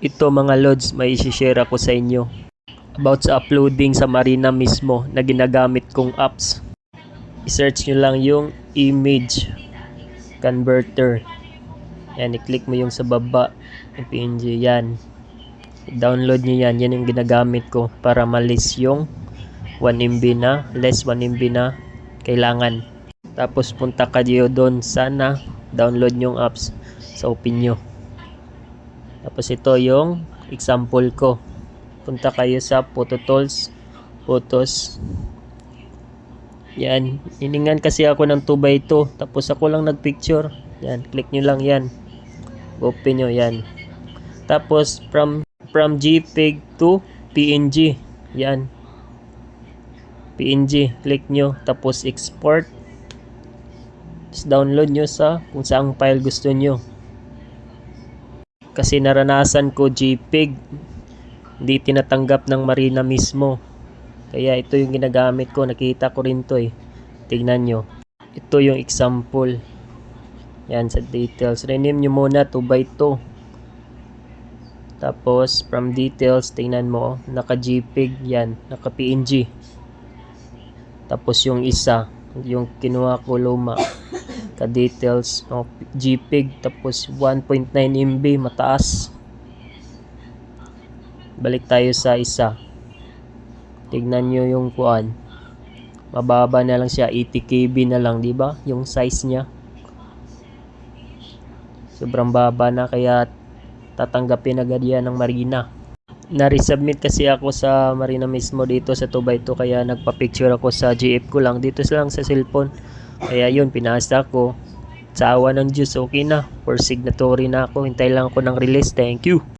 Ito mga lods, may isi-share ako sa inyo about sa uploading sa Marina mismo na ginagamit kong apps. I-search nyo lang yung image converter. Yan, i-click mo yung sa baba, PNG, yan. I-download nyo yan, yan yung ginagamit ko para malis yung 1 MB na, less 1 MB na kailangan. Tapos punta ka diyo doon sana download yung apps sa open nyo. Tapos ito yung example ko. Punta kayo sa Photo Tools, Photos. Yan, hiningan kasi ako ng 2x2. Tapos ako lang nagpicture. Yan, click nyo lang yan. Open nyo yan. Tapos from from JPEG to PNG. Yan. PNG, click nyo. Tapos export. Tapos download nyo sa kung saang file gusto nyo. Kasi naranasan ko JPEG. Hindi tinatanggap ng Marina mismo. Kaya ito yung ginagamit ko. Nakita ko rin to eh. Tignan nyo. Ito yung example. Yan sa details. Rename nyo muna 2x2. Tapos from details, tingnan mo. Naka JPEG yan. Naka PNG. Tapos yung isa. Yung kinuha ko luma. Ka details. No, JPEG. Tapos 1.9 MB. Mataas. Balik tayo sa isa. Tignan nyo yung kuan. Mababa na lang siya. 80 KB na lang, di ba? Yung size niya. Sobrang baba na kaya tatanggapin agad yan ng Marina. Na-resubmit kasi ako sa Marina mismo dito sa 2x2 kaya nagpa-picture ako sa GF ko lang dito lang sa cellphone. Kaya yun, pinasa ko. Sa awa ng Diyos, okay na. For signatory na ako. Hintay lang ako ng release. Thank you.